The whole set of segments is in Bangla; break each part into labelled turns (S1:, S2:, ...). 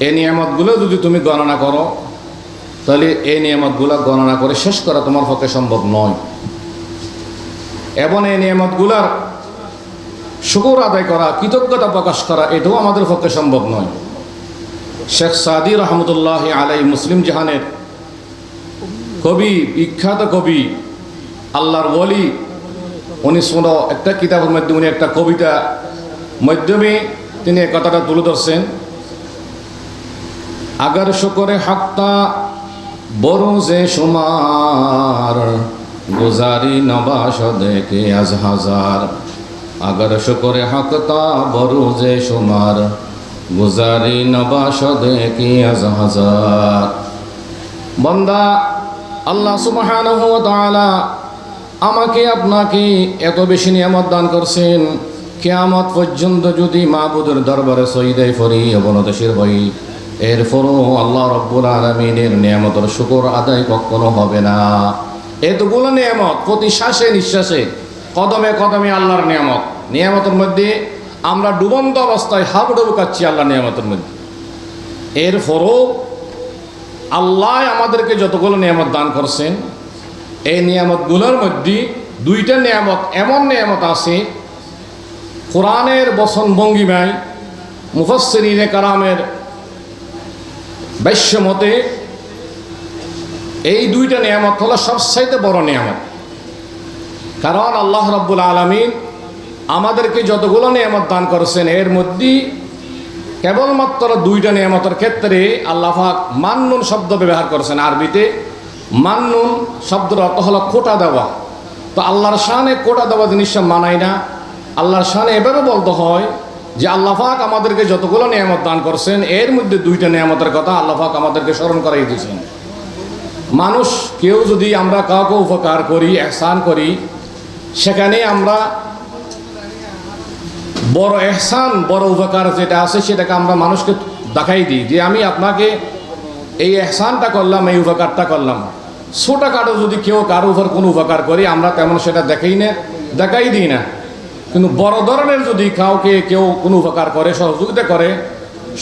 S1: এই নিয়ামতগুলো যদি তুমি গণনা করো, তাহলে এই নিয়ামতগুলো গণনা করে শেষ করা তোমার পক্ষে সম্ভব নয়। এবং এই নিয়ামতগুলার শুকুর আদায় করা, কৃতজ্ঞতা প্রকাশ করা, এটাও আমাদের পক্ষে সম্ভব নয়। শেখ সাদি রহমতুল্লাহ আলাই মুসলিম জাহানের কবি, বিখ্যাত কবি, আল্লাহর ওলি, উনি শোনো, একটা কিতাবের মাধ্যমে উনি একটা কবিতা মাধ্যমে তিনি কথাটা তুলে ধরছেন। আগার শুকরে হাক্তা বড় যে সুমার, গুজারি নবাস দেখে আজ হাজার। আগার শুকরে হাক্তা বড় যে সুমার, গুজারি নবাস দেখে আজ হাজার। বন্দা, আল্লাহ তাআলা আমাকে আপনাকে এত বেশি নিয়ামত দান করছেন, কেয়ামত পর্যন্ত যদি মাহবুদের দরবারে সইদাই ফরি অবনতশীর হই এরপরও আল্লাহ রব্বুল আলমিনের নিয়ামতের শুকর আদায় কখনো হবে না। এতগুলো নিয়ামত প্রতি শ্বাসে নিঃশ্বাসে, কদমে কদমে আল্লাহর নিয়ামত। নিয়ামতের মধ্যে আমরা ডুবন্ত অবস্থায় হাবুডুবু কাচ্ছি আল্লাহ নিয়ামতের মধ্যে। এরপরও আল্লাহ আমাদেরকে যতগুলো নিয়ামত দান করছেন, এই নিয়ামতগুলোর মধ্যে দুইটা নিয়ামত, এমন নিয়ামত আছে, কোরআনের বসন ভঙ্গিমায় মুফসরিনে কারামের মতে এই দুইটা নিয়ামত হলো সবচাইতে বড় নিয়ামত। কারণ আল্লাহ রব্বুল আলমিন আমাদেরকে যতগুলো নিয়ামত দান করেছেন, এর মধ্যে কেবলমাত্র দুইটা নিয়ামতের ক্ষেত্রে আল্লাহাক মান্নুন শব্দ ব্যবহার করেছেন আরবিতে। মান্নুন শব্দের অর্থ হলো কোটা দেওয়া। তো আল্লাহর শানে কোটা দেওয়া জিনিসটা মানায় না। আল্লাহর শানে এভাবে বলতে হয় যে আল্লাহাক আমাদেরকে যতগুলো নিয়ামত দান করছেন, এর মধ্যে দুইটা নিয়ামতের কথা আল্লাহাক আমাদেরকে স্মরণ করাই দিয়েছেন। মানুষ কেউ যদি আমরা কাউকে উপকার করি, এহসান করি, সেখানে আমরা বড় এহসান, বড় উপকার যেটা আছে সেটাকে আমরা মানুষকে দেখাই দিই যে আমি আপনাকে এই এহসানটা করলাম, এই উপকারটা করলাম। ছোটোখাটো যদি কেউ কারও উপর কোনো উপকার করি, আমরা তেমন সেটা দেখাই না দেখাই দিই না। কিন্তু বড় ধরনের যদি কাউকে কেউ কোনো উপকার করে, সহযোগিতা করে,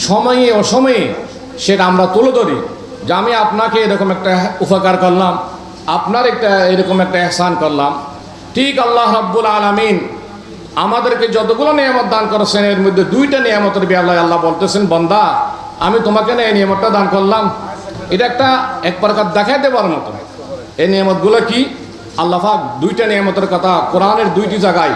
S1: সময়ে অসময়ে সেটা আমরা তুলে ধরি যে আমি আপনাকে এরকম একটা উপকার করলাম, আপনার একটা এরকম একটা এহসান করলাম। ঠিক আল্লাহ রাব্বুল আলমিন আমাদেরকে যতগুলো নিয়ামত দান করেছেন, এর মধ্যে দুইটা নিয়ামতের বিয়াল্লাহ আল্লাহ বলতেছেন, বন্দা, আমি তোমাকে না এই নিয়ামতটা দান করলাম। এটা একটা এক প্রকার দেখাই দেওয়ার মতো। এই নিয়ামতগুলো কি? আল্লাহাক দুইটা নিয়ামতের কথা কোরআনের দুইটি জায়গায়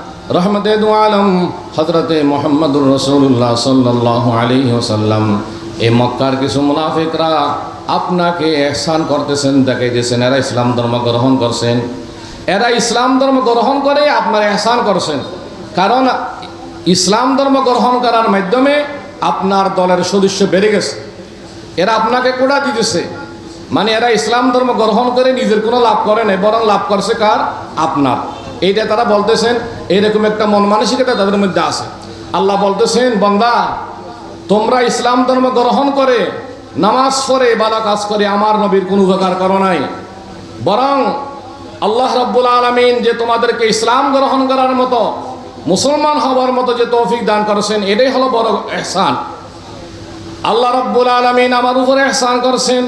S1: রহমতে আলম হজরতে মোহাম্মদুর রসুল্লাহ সাল্লাহ আলী ওসাল্লাম এই মক্কার কিছু মুনাফিকরা আপনাকে এহসান করতেছেন, দেখাইতেছেন, এরা ইসলাম ধর্ম গ্রহণ করছেন। এরা ইসলাম ধর্ম গ্রহণ করে আপনার এহসান করছেন। কারণ ইসলাম ধর্ম গ্রহণ করার মাধ্যমে আপনার দলের সদস্য বেড়ে গেছে। এরা আপনাকে কোড়া দিতেছে? মানে এরা ইসলাম ধর্ম গ্রহণ করে নিজের কোনো লাভ করে নাই, বরং লাভ করছে কার? আপনার। এইটা তারা বলতেছেন এইরকম একটা মন মানসিকতা তাদের মধ্যে আছে। আল্লাহ বলতেছেন, বন্দা, তোমরা ইসলাম ধর্ম গ্রহণ করে, নামাজ পড়ে বালা কাজ করে আমার নবীর কোনো উপকার করো নাই। বরং আল্লাহ রব্বুল আলমিন যে তোমাদেরকে ইসলাম গ্রহণ করার মতো, মুসলমান হওয়ার মতো যে তৌফিক দান করেছেন, এটাই হলো বড় এহসান। আল্লাহ রব্বুল আলমিন আমার উপরে এহসান করছেন,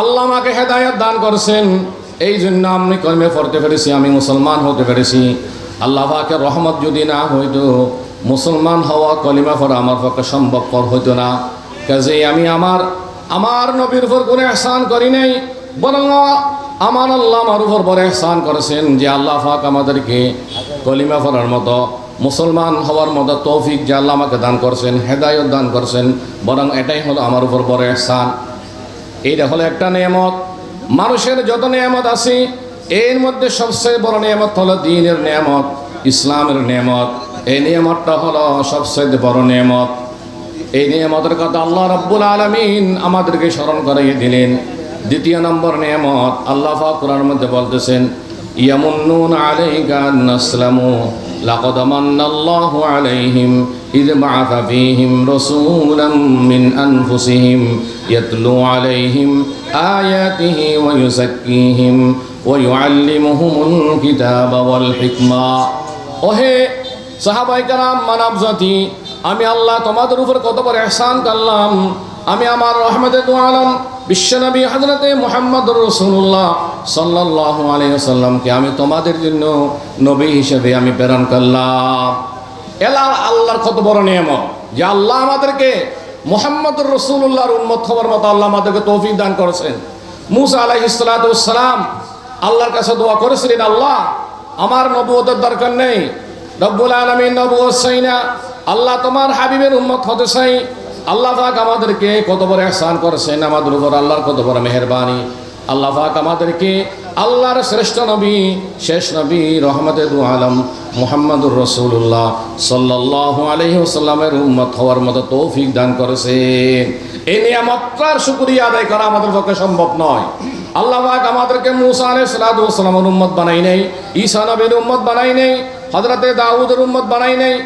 S1: আল্লাহ আমাকে হেদায়ত দান করছেন। এই জন্য আমি কর্মে পড়তে পেরেছি, আমি মুসলমান হতে পেরেছি। আল্লাহ পাকে রহমত যদি না হইতো, মুসলমান হওয়া কলিমা পড়া আমার পক্ষে সম্ভবপর হইতো না। কাজে আমি আমার আমার নবীর উপর কোনো এহসান করি নাই, বরং আমার আল্লাহ আমার উপর বড় এহসান করেছেন যে আল্লাহ পাক আমাদেরকে কলিমা পড়ার মতো, মুসলমান হওয়ার মতো তৌফিক যে আল্লাহ আমাকে দান করছেন, হেদায়ত দান করছেন, বরং এটাই হলো আমার উপর বড় এহসান। এইটা হলো একটা নিয়ামত। মানুষের যত নিয়ামত আছে এর মধ্যে সবচেয়ে বড় নিয়ামত হলো দিনের নিয়ামত ইসলামের নিয়ামত এই নিয়ামতটা হলো সবচেয়ে বড় নিয়ামত এই নিয়ামতের কথা আল্লাহ রব্বুল আলমিন আমাদেরকে স্মরণ করাইয়ে দিলেন দ্বিতীয় নম্বর নিয়ামত আল্লাহ পাক কোরআনের মধ্যে বলতেছেন ইয়ামুন্নুন আলাইকা আন্নাসলামু লাকাদ মান্নাল্লাহু আলাইহিম إذ بعث فيهم رسولا من أنفسهم يتلو عليهم آياته ويزكيهم ويعلمهم الكتاب والحكمة ওহে সাহাবাই কারাম মানব জাতি আমি আল্লাহ তোমাদের উপর কত বড় এহসান করলাম আমি আমার রহমতে দু আলম বিশ্বনবী হজরতে মোহাম্মদ রসুল্লাহ সাল্লাহ আলাইসাল্লামকে আমি তোমাদের জন্য নবী হিসেবে আমি প্রেরণ করলাম এলা আল্লাহর কত বড় নিয়ামত যে আল্লাহ আমাদেরকে মোহাম্মদ রসুল্লাহর উন্মত খবর মতো আল্লাহ আমাদেরকে তৌফিক দান করেছেন মুসা আলাহ ইসলাতাম আল্লাহর কাছে দোয়া করেছিলেন, আল্লাহ, আমার নবুয়তের দরকার নেই। রব্বুল আলমিন নবুয় চাই না। আল্লাহ তোমার হাবিবের উন্মত হতে চাই। আল্লাহ পাক আমাদেরকে কত বড় এহসান করেছেন আমাদের উপর আল্লাহর কত বড় মেহরবানি। আল্লাহ পাক আমাদেরকে আল্লাহর শ্রেষ্ঠ নবী, শেষ নবী রহমতে দু আলম, মুহাম্মদুর রসুল্লাহ সাল্লাহ আলহিহাস্লামের উম্মত হওয়ার মতো তৌফিক দান করেছে এই নিয়ামতটার শুক্রিয়া আদায় করা আমাদের পক্ষে সম্ভব নয়। আল্লাহ পাক আমাদেরকে মুসা আলাই সালাদুসালামের উম্মত বানাই নেই, ঈসা নবীর উম্মত বানাই নেই হজরতে দাউদের উম্মত বানাই নেই,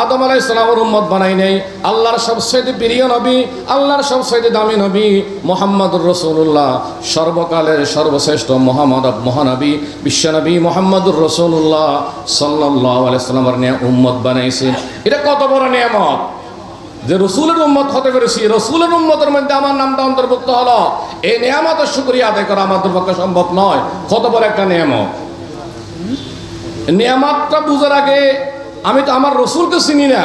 S1: আদম আলাই ইসলামের উম্মত বানাই নেই, আল্লাহর সবচেয়ে প্রিয় নবী, আল্লাহর সবচেয়ে দামি নবী মোহাম্মদুর রসুল্লাহ সর্বকালের সর্বশ্রেষ্ঠ মোহাম্মদ মহানবী, বিশ্বনবী মোহাম্মদুর রসুল্লাহ সাল্লাহ আলাইসাল্লামের নিয়ে উম্মত বানাইছে। এটা কত বড় নিয়ামত? যে রসুলের উম্মত হতে পেরেছি, রসুলের উম্মতের মধ্যে আমার নামটা অন্তর্ভুক্ত হলো। এই নিয়ামতের শুক্রিয়া আদায় করা আমাদের পক্ষে সম্ভব নয়। কত বড় একটা নিয়ামত। নিয়ামতটা বুঝার আগে আমি তো আমার রসুলকে চিনি না।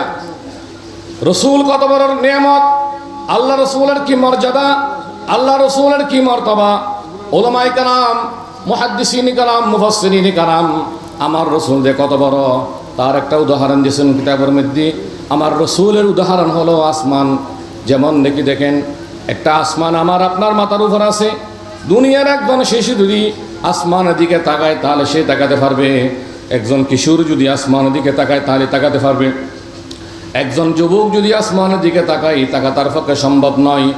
S1: রসুল কত বড় নিয়ামত? আল্লাহ রসুলের কি মর্যাদা? আল্লাহ রসুলের কি মর্তবা? ওলামাই কালাম মুহাদ্দিসিনী কালাম মুফাসসিরিনী কালাম আমার রসুল যে কত বড়, তার একটা উদাহরণ দিয়েছেন কিতাবের মধ্যে। আমার রসুলের উদাহরণ হলো আসমান। যেমন নাকি দেখেন, একটা আসমান আমার, আপনার মাথার উপর আছে। দুনিয়ার একজন শিশু যদি আসমানের দিকে তাকায়, তাহলে সে তাকাতে পারবে। একজন কিশোর যদি আসমানের দিকে তাকায়, তাহলে তাকাতে পারবে। একজন যুবক যদি আসমানের দিকে তাকায় তাকা তার পক্ষে সম্ভব নয়।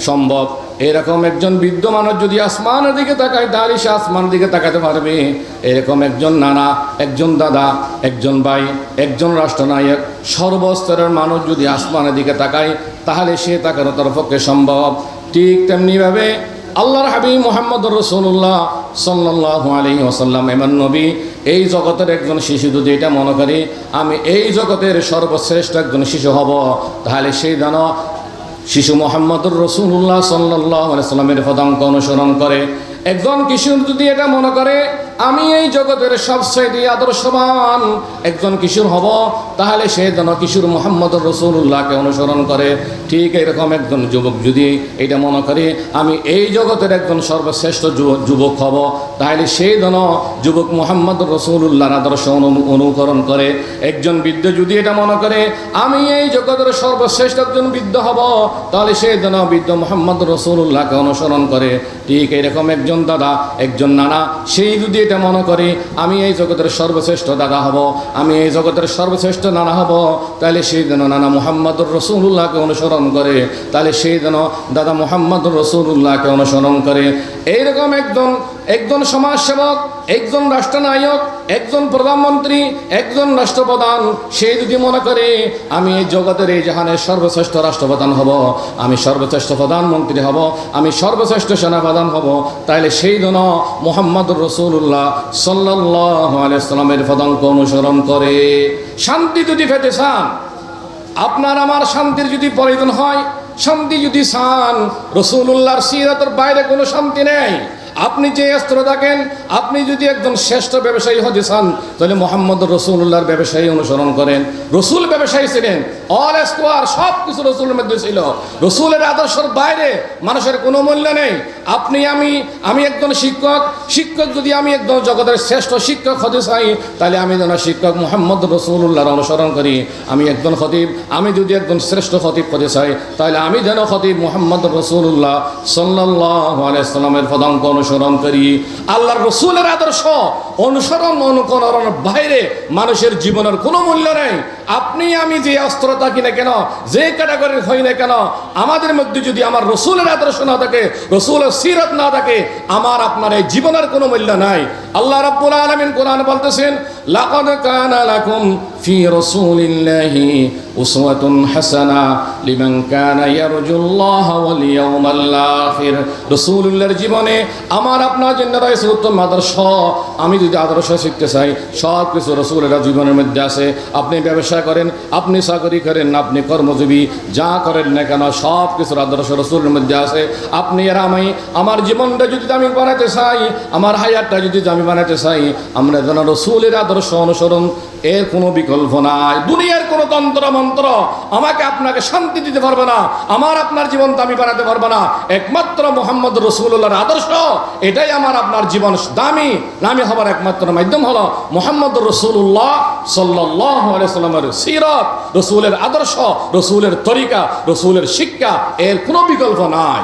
S1: সম্ভব। এরকম একজন বৃদ্ধ মানুষ যদি আসমানের দিকে তাকায়, তাহলে সে আসমানের দিকে তাকাতে পারবে। এরকম একজন নানা, একজন দাদা, একজন ভাই, একজন রাষ্ট্রনায়ক, সর্বস্তরের মানুষ যদি আসমানের দিকে তাকায়, তাহলে সে তাকানো তার পক্ষে সম্ভব। ঠিক তেমনিভাবে আল্লাহর হাবিব মোহাম্মদ রসুল্লাহ সাল্লাহ আলী ওসাল্লাম এমন নবী, এই জগতের একজন শিশু যদি এটা মনে করি, আমি এই জগতের সর্বশ্রেষ্ঠ একজন শিশু হব তাহলে সেই যেন শিশু মোহাম্মদুর রসুল্লাহ সাল্লাহ সাল্লামের পদাঙ্ক অনুসরণ করে। একজন কিশোর যদি এটা মনে করে আমি এই জগতের সবচেয়ে আদর্শবান একজন কিশোর হব, তাহলে সে যেন কিশোর মোহাম্মদ রসুল্লাহকে অনুসরণ করে। ঠিক এরকম একজন যুবক যদি এটা মনে করে, আমি এই জগতের একজন সর্বশ্রেষ্ঠ যুবক হব, তাহলে সেই যেন যুবক মোহাম্মদ রসুল্লাহর আদর্শ অনু- অনুকরণ করে। একজন বৃদ্ধ যদি এটা মনে করে, আমি এই জগতের সর্বশ্রেষ্ঠ একজন বৃদ্ধ হব, তাহলে সে যেন বৃদ্ধ মোহাম্মদ রসুল্লাহকে অনুসরণ করে। ঠিক এরকম একজন দাদা, একজন নানা, সেই যদি এটা মনে করি, আমি এই জগতের সর্বশ্রেষ্ঠ দাদা হব, আমি এই জগতের সর্বশ্রেষ্ঠ নানা হব তাহলে সেই যেন নানা মোহাম্মদুর রসুল্লাহকে অনুসরণ করে তাহলে সেই যেন দাদা মোহাম্মদুর রসুল্লাহকে অনুসরণ করে। এইরকম একজন একজন সমাজসেবক একজন রাষ্ট্রনায়ক, একজন প্রধানমন্ত্রী, একজন রাষ্ট্রপ্রধান, সে যদি মনে করে, আমি এই জগতের এই জাহানের সর্বশ্রেষ্ঠ রাষ্ট্রপ্রধান হব, আমি সর্বশ্রেষ্ঠ প্রধানমন্ত্রী হব, আমি সর্বশ্রেষ্ঠ সেনাপ্রধান হব, তাইলে সেই জন্য মোহাম্মদুর রসুল্লাহ সাল্লাহ আলাইসালামের পদাঙ্ক অনুসরণ করে। শান্তি যদি পেতে চান, আপনার আমার শান্তির যদি প্রয়োজন হয়, শান্তি যদি চান রসুল্লাহর সিরাতের বাইরে কোনো শান্তি নেই। আপনি যে অস্ত্র থাকেন, আপনি যদি একজন শ্রেষ্ঠ ব্যবসায়ী হতে চান, তাহলে মোহাম্মদ রসুল্লাহর ব্যবসায়ী অনুসরণ করেন। রসুল ব্যবসায়ী ছিলেন, অল স্কোয়ার সব কিছু রসুলের মধ্যে ছিল। রসুলের আদর্শের বাইরে মানুষের কোনো মূল্য নেই। আপনি, আমি আমি একজন শিক্ষক শিক্ষক যদি আমি একজন জগতের শ্রেষ্ঠ শিক্ষক হতে চাই, তাহলে আমি যেন শিক্ষক মোহাম্মদ রসুল্লাহর অনুসরণ করি। আমি একজন খতিব, আমি যদি একজন শ্রেষ্ঠ খতিব হতে চাই, তাহলে আমি যেন খতিব মোহাম্মদ রসুল্লাহ সাল্লাহ আলাইসাল্লামের পদাঙ্ক অনুসরণ করি। আল্লাহর রসুলের আদর্শ অনুসরণ অনুকরণের বাইরে মানুষের জীবনের কোনো মূল্য নেই। আপনি, আমি যে অস্ত্র থাকি না কেন, যে ক্যাটাগরির হই না কেন, আমাদের মধ্যে যদি আমার রসুলের আদর্শ না থাকে, রসুলের সিরত না থাকে, আমার আপনার এই জীবনের কোনো মূল্য নাই। আল্লাহ রাব্বুল আলামিন কোরআন বলতেছেন কানা লাকুম ফি উসওয়াতুন হাসানা লিমান কানা ইয়ারজুল্লাহ ওয়াল ইয়াউমাল আখির। জীবনে আমার আপনার জন্য রয়েছে উত্তম আদর্শ। আমি যদি আদর্শ শিখতে চাই, সব কিছু রসুলেরা জীবনের মধ্যে আছে। আপনি ব্যবসা করেন, আপনি চাকরি করেন, আপনি কর্মজীবী, যা করেন না কেন, সব কিছুর আদর্শ রসুলের মধ্যে আছে। আপনি আর আমি, আমার জীবনটা যদি আমি বানাতে চাই, আমার হায়ারটা যদি আমি বানাতে চাই, আমরা যেন রসুলের আদর্শ অনুসরণ এর কোনো বিকল্প নাই। দুনিয়ার কোনো তন্ত্র মন্ত্র আমাকে আপনাকে শান্তি দিতে পারবে না, আমার আপনার জীবনটা আমি বানাতে পারব না। একমাত্র মোহাম্মদ রসুল্লাহর আদর্শ, এটাই আমার আপনার জীবন দামি। নামি হবার একমাত্র মাধ্যম হলো মোহাম্মদ রসুল্লাহ সাল্লাহ সাল্লামের সিরত, রসুলের আদর্শ, রসুলের তরিকা, রসুলের শিক্ষা, এর কোনো বিকল্প নাই।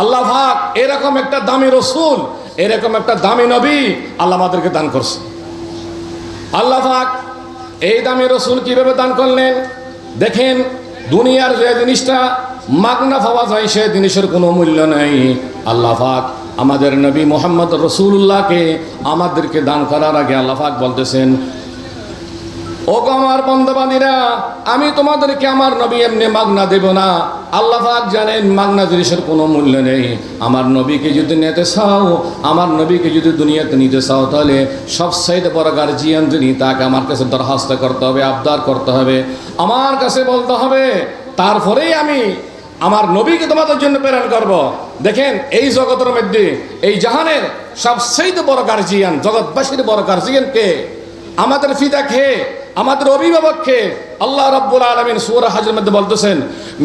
S1: আল্লাহ ভাগ এরকম একটা দামি রসুল, এরকম একটা দামি নবী আল্লাহ আমাদেরকে দান করছে। আল্লাহ পাক এই দামে রসুল কীভাবে দান করলেন? দেখেন, দুনিয়ার যে জিনিসটা মাগনা পাওয়া যায়, সে জিনিসের কোনো মূল্য নেই। আল্লাহ পাক আমাদের নবী মোহাম্মদ রসুল্লাহকে আমাদেরকে দান করার আগে আল্লাহ পাক বলতেছেন ও আমার বন্ধবাদীরা আমি তোমাদেরকে আমার নবী এমনি মাগনা দেব না। আল্লাহ জানেন মাগনা জিনিসের কোনো মূল্য নেই। আমার নবীকে যদি নিতে চাও, আমার নবীকে যদি দুনিয়াতে নিতে চাও, তাহলে সব সাইড বড় গার্জিয়ান যিনি, তাকে আমার কাছে দরখাস্ত করতে হবে, আবদার করতে হবে। আমার কাছে বলতে হবে, তারপরেই আমি আমার নবীকে তোমাদের জন্য প্রেরণ করব। দেখেন, এই জগতের মধ্যে, এই জাহানের সবচেয়ে বড় গার্জিয়ান জগৎবাসীর বড় গার্জিয়ান কে? আমাদের ফিদা খেয়ে আমাদের অভিভাবককে আল্লাহ রাব্বুল আলামিন সূরা হাজরের মধ্যে বলতেছেন,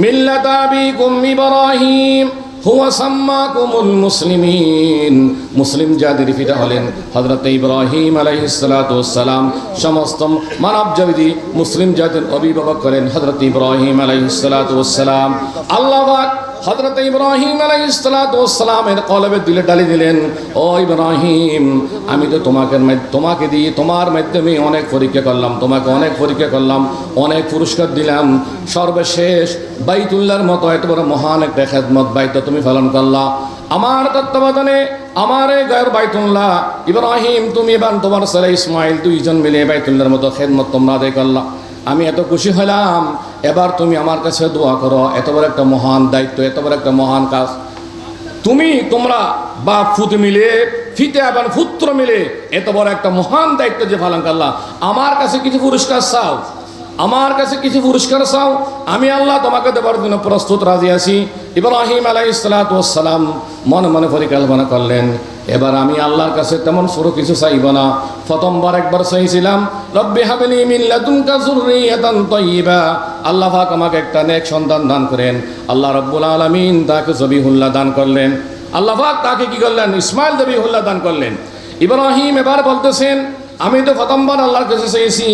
S1: মিল্লাত আবিকুম ইব্রাহিম, হুয়া সাম্মাকুমুল মুসলিমিন। মুসলিম জাতির পিতা হলেন হযরত ইব্রাহিম ওয়াসসালাম সমস্ত মানব জাতি মুসলিম জাতির অভিভাবক করেন হযরত ইব্রাহিম ওয়াসসালাম আল্লাহ পাক হজরত ইব্রাহিম আলাইসালামের কলবে দিলে ডালি দিলেন, ও ইব্রাহিম, আমি তো তোমাকে তোমাকে দিয়ে তোমার মাধ্যমে অনেক পরীক্ষা করলাম, তোমাকে অনেক পরীক্ষা করলাম, অনেক পুরস্কার দিলাম। সর্বশেষ বাইতুল্লাহর মতো এত বড় মহান একটা খেদমত বাইত তুমি পালন করলা। আমার তত্ত্বাবধানে আমার এই গায়ের বাইতুল্লাহ, ইব্রাহিম, তুমি এবং তোমার ছেলে ইসমাইল দুইজন মিলে বাইতুল্লার মতো খেদমত তোমরা আদায় করলা। আমি এত খুশি হলাম এবার তুমি আমার কাছে দোয়া করো, এত বড় একটা মহান দায়িত্ব, এত বড় একটা মহান কাজ। তুমি, তোমরা বাপ ফুত মিলে, ফিতে এবং ফুত্র মিলে এত বড় একটা মহান দায়িত্ব যে পালন করলা। আমার কাছে কিছু পুরস্কার চাও, আমার কাছে কিছু পুরস্কার চাও, আমি আল্লাহ তোমাকে দেবার জন্য প্রস্তুত রাজি আছি। ইব্রাহিম আলাইসালাম মনে মনে পরিকল্পনা করলেন। এবার আমি আল্লাহর কাছে তেমন পুরো কিছু চাইব না। প্রথমবার একবার চাইছিলাম, রব্বি হাবিলি মিন লাদুনকা যুররিয়াতান তাইয়্যিবা আল্লাহ পাক আমাকে একটা নেক সন্তান দান করেন। আল্লাহ রাব্বুল আলামিন তাকে জবিহুল্লাহ দান করলেন। আল্লাহ পাক তাকে কি করলেন? ইসমাইল জবিহুল্লাহ দান করলেন। ইব্রাহিম এবার বলতেছেন আমি তো প্রথমবার আল্লাহর কাছে চেয়েছি।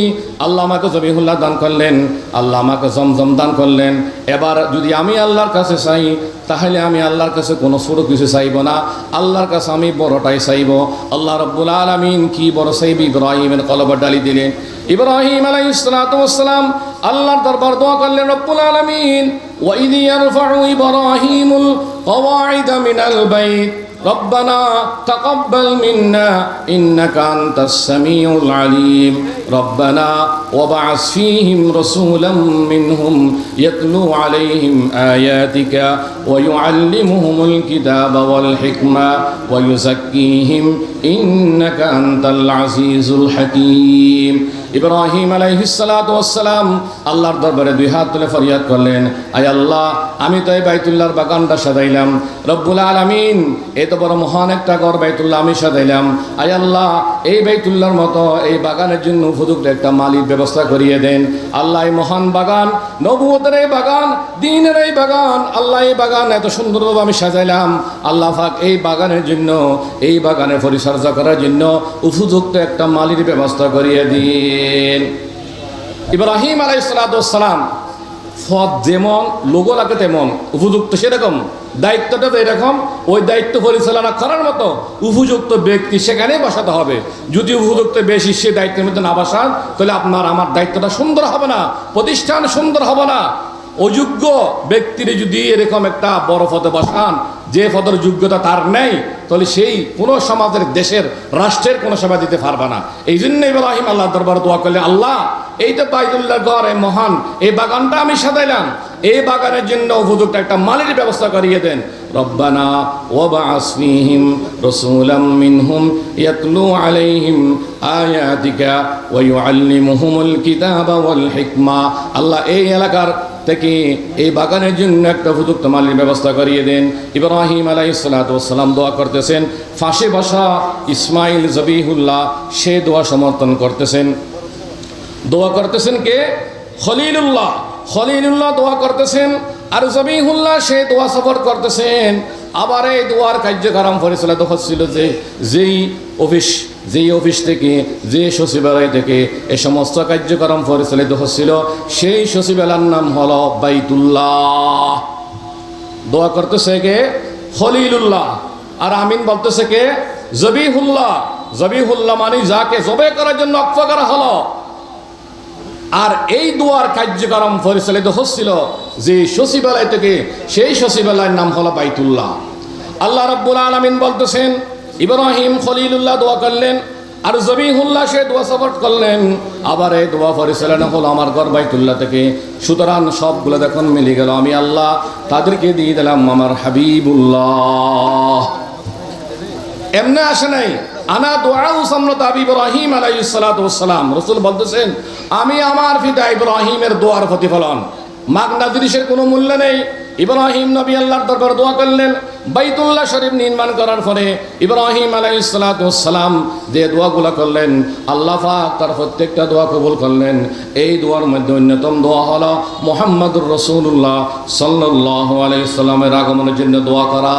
S1: আল্লাহ আমাকে জবিহুল্লাহ দান করলেন, আল্লাহ আমাকে জমজম দান করলেন। এবার যদি আমি আল্লাহর কাছে চাই, তাহলে আমি আল্লাহর কাছে কোনো ছোটো কিছু চাইব না। আল্লাহর কাছে আমি বড়টাই চাইব। আল্লাহ রব্বুল আলমিন কি বড় চাইব? ইব্রাহিমের কলবার ডালি দিলেন ইব্রাহিম আলাই ইসলাতাম আল্লাহর দরবার দোয়া করলেন, রব্বুল আলমিন ওয়াইদ ইয়ারফাউ ইব্রাহিমুল কওয়াইদ মিনাল বাইত। ربنا تقبل منا إنك أنت السميع العليم. ربنا وبعث فيهم رسولا منهم يتلو عليهم آياتك ويعلمهم الكتاب والحكمة ويزكيهم إنك أنت العزيز الحكيم. ইব্রাহিম আলাইহিসালাম আল্লাহর দরবারে দুই হাত তুলে ফরিয়াদ করলেন, আয় আল্লাহ, আমি তো এই বাইতুল্লাহর বাগানটা সাজাইলাম। রব্বুল আলামিন এত বড় মহান একটা ঘর বাইতুল্লাহ আমি সাজাইলাম। আয় আল্লাহ, এই বাইতুল্লাহর মতো এই বাগানের জন্য উপযুক্ত একটা মালিক ব্যবস্থা করিয়ে দেন। আল্লাহ, এই মহান বাগান, নবুয়তের এই বাগান, দিনের এই বাগান, আল্লাহ, এই বাগান এত সুন্দরভাবে আমি সাজাইলাম। আল্লাহ পাক এই বাগানের জন্য, এই বাগানের পরিচর্যা করার জন্য উপযুক্ত একটা মালির ব্যবস্থা করিয়ে দিন ইব্রাহিম আলাইসালাম পদ যেমন লোগো লাগে তেমন, উপযুক্ত সেরকম, দায়িত্বটা তো এরকম, ওই দায়িত্ব পরিচালনা করার মতো উপযুক্ত ব্যক্তি সেখানে বসাতে হবে। যদি উপযুক্ত বেশি সে দায়িত্বের মধ্যে না বসান, তাহলে আপনার, আমার দায়িত্বটা সুন্দর হবে না, প্রতিষ্ঠান সুন্দর হবে না। অযোগ্য ব্যক্তির যদি এরকম একটা বড় পদে বসান, যে পদের যোগ্যতা তার নেই তাহলে সেই কোনো সমাজের, দেশের, রাষ্ট্রের কোনো সেবা দিতে পারবে না। এই জন্য ইব্রাহিম আল্লাহ দরবার দোয়া করলে, আল্লাহ, এই তো বাইদুল্লাহ ঘর, এই মহান, এই বাগানটা আমি সাজাইলাম। এই বাগানের জন্য উপযুক্ত একটা মালির ব্যবস্থা করিয়ে দেন। রব্বানা ওবাস ফীহিম রাসূলাম মিনহুম ইয়াতলু আলাইহিম আয়াতিকা ওয়া কিতাবা ওয়াল হিকমা। আল্লাহ, এই এলাকার থেকে এই বাগানের জন্য একটা উপযুক্ত মালির ব্যবস্থা করিয়ে দেন। ইব্রাহিম আলাইসালাম দোয়া করতেছেন। ফাঁসে বসা ইসমাইল জবিহুল্লাহ, সে দোয়া সমর্থন করতেছেন। দোয়া করতেছেন কে? খলিলুল্লাহ। খলিলুল্লাহ দোয়া করতেছেন আর জবিহুল্লাহ সে দোয়া সফর করতেছেন। আবার এই দোয়ার কার্যক্রম পরিচালিত হচ্ছিল যে, যেই অফিস যেই অফিস থেকে, যে সচিবালয় থেকে এ সমস্ত কার্যক্রম পরিচালিত হচ্ছিল, সেই সচিবালয়ের নাম হল বাইতুল্লাহ। দোয়া করতেছে কে? খলিলুল্লাহ। আর আমিন বলতেছে কে? জবিহুল্লাহ। জবিহুল্লাহ মানে যাকে জবে করার জন্য অক্ষ করা হলো। আর এই দোয়ার কার্যক্রম পরিচালিত হচ্ছিল যে সচিবালয় থেকে, সেই সচিবালয়ের নাম হলো বাইতুল্লাহ। আল্লাহ রব্বুল আলমিন বলতেছেন ইব্রাহিম খলিলুল্লাহ দোয়া করলেন, আর জবিহুল্লাহ সে দোয়া সাপোর্ট করলেন। আবার এই দোয়া পরিচালনা হলো আমার ঘর বাইতুল্লাহ থেকে। সুতরাং সবগুলো দেখুন মিলে গেল। আমি আল্লাহ তাদেরকে দিয়ে দিলাম আমার হাবিবুল্লাহ। এমনি আসে নাই। আনা দোয়াউ সামনত আবি ইব্রাহিম আলাইহিস সালাতু ওয়াসসালাম বলতেছেন, আমি আমার পিতা ইব্রাহিমের দোয়ার প্রতিফলন। মাগনা জিনিসের কোনো মূল্য নেই। ইব্রাহিম নবী আল্লাহর দরবার দোয়া করলেন, বাইতুল্লাহ শরীফ নির্মাণ করার পরে ইব্রাহিম আলাই সালাম যে দোয়াগুলো করলেন, আল্লাহ পাক তার প্রত্যেকটা দোয়া কবুল করলেন। এই দোয়ার মধ্যে অন্যতম দোয়া হলো মোহাম্মদুর রসুল্লাহ সাল্লাহ আলাইসাল্লামের আগমনের জন্য দোয়া করা।